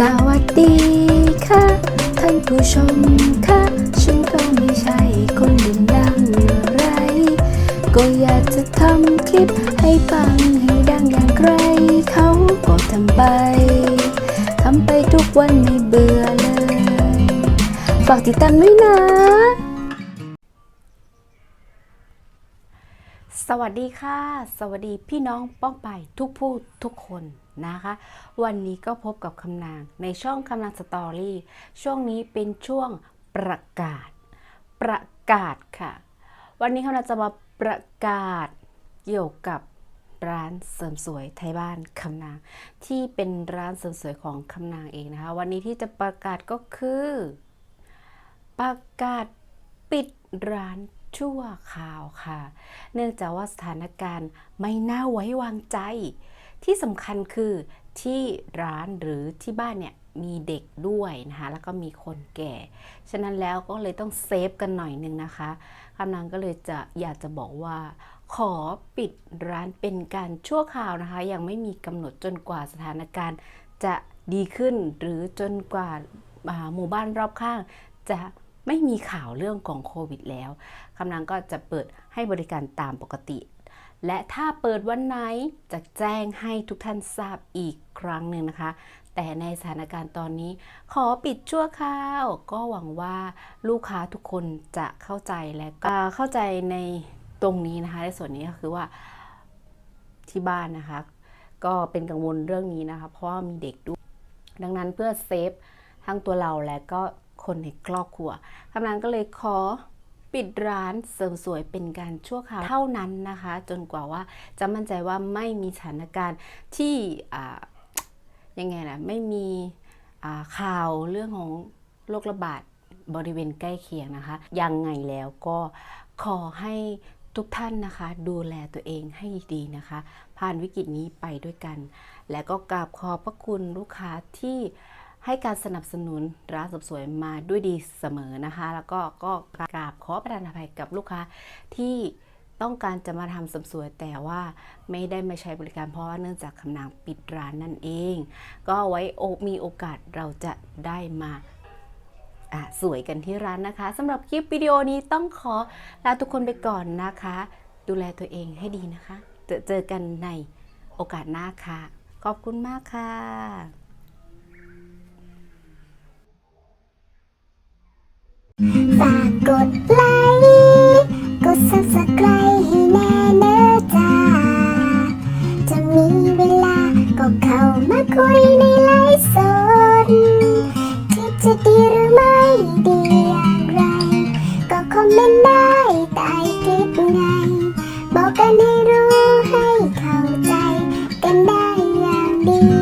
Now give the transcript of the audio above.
สวัสดีค่ะ ท่านผู้ชมค่ะ ฉันก็ไม่ใช่คนเด่นดังอะไร ก็อยากจะทำคลิปให้ปังให้ดังอย่างใครเขาก็ทำไป ทำไปทุกวันไม่เบื่อเลย ฝากติดตามด้วยนะ สวัสดีค่ะ สวัสดีพี่น้องป้องไปทุกผู้ทุกคน นะคะ วันนี้ก็พบกับคำนางในช่องคำนางสตอรี่ช่วงนี้เป็นช่วงประกาศ ประกาศค่ะ วันนี้คำนางจะมาประกาศเกี่ยวกับร้านเสริมสวยไทยบ้านคำนาง ที่เป็นร้านเสริมสวยของคำนางเองนะคะ วันนี้ที่จะประกาศก็คือ ประกาศปิดร้านชั่วคราวค่ะ เนื่องจากว่าสถานการณ์ไม่น่าไว้วางใจ ที่สำคัญคือที่ร้านหรือที่บ้านเนี่ยมีเด็กด้วยนะคะแล้วก็มีคนแก่ ฉะนั้นแล้วก็เลยต้องเซฟกันหน่อยนึงนะคะกำลังก็เลยจะอยากจะบอกว่า ขอปิดร้านเป็นการชั่วคราวนะคะ ยังไม่มีกำหนดจนกว่าสถานการณ์จะดีขึ้นหรือจนกว่าาหมู่บ้านรอบข้าง จะไม่มีข่าวเรื่องของโควิดแล้วกำลังก็จะเปิดให้บริการตามปกติ และถ้าเปิดวันไหนจะแจ้งให้ทุกท่านทราบอีกครั้งหนึ่งนะคะ แต่ในสถานการณ์ตอนนี้ ขอปิดชั่วคราว ก็หวังว่าลูกค้าทุกคนจะเข้าใจและก็เข้าใจในตรงนี้นะคะ ในส่วนนี้ก็คือว่าที่บ้านนะคะ ก็เป็นกังวลเรื่องนี้นะคะ เพราะว่ามีเด็กด้วยดังนั้นเพื่อเซฟทั้งตัวเราและก็คนในครอบครัวกำลังก็เลยขอ ปิดร้านเสริมสวยเป็นการชั่วคราวเท่านั้นนะคะ จนกว่าว่าจะมั่นใจว่าไม่มีสถานการณ์ที่ยังไงนะไม่มีข่าวเรื่องของโรคระบาดบริเวณใกล้เคียงนะคะ ยังไงแล้วก็ขอให้ทุกท่านนะคะ ดูแลตัวเองให้ดีนะคะ ผ่านวิกฤตนี้ไปด้วยกัน และก็กราบขอบพระคุณลูกค้าที่ ให้การสนับสนุนร้านเสริมสวยมาด้วยดีเสมอนะคะ แล้วก็ก็กราบขอประทานอภัยกับลูกค้าที่ต้องการจะมาทำสมสวยแต่ว่าไม่ได้มาใช้บริการเพราะว่าเนื่องจากคำนางปิดร้านนั่นเอง ก็ไว้โอมีโอกาสเราจะได้มาสวยกันที่ร้านนะคะสำหรับคลิปวิดีโอนี้ต้องขอลาทุกคนไปก่อนนะคะ ดูแลตัวเองให้ดีนะคะ เจอเจอกันในโอกาสหน้าค่ะ ขอบคุณมากค่ะ ฝากกดไลค์กด subscribe ให้แน่เนอะจ้า จะมีเวลาก็เข้ามาคุยในไลฟ์สดคลิปจะดีหรือไม่ดีอย่างไร ก็คอมเมนต์ได้ใต้คลิปไง บอกกันให้รู้ให้เข้าใจกันได้อย่างดี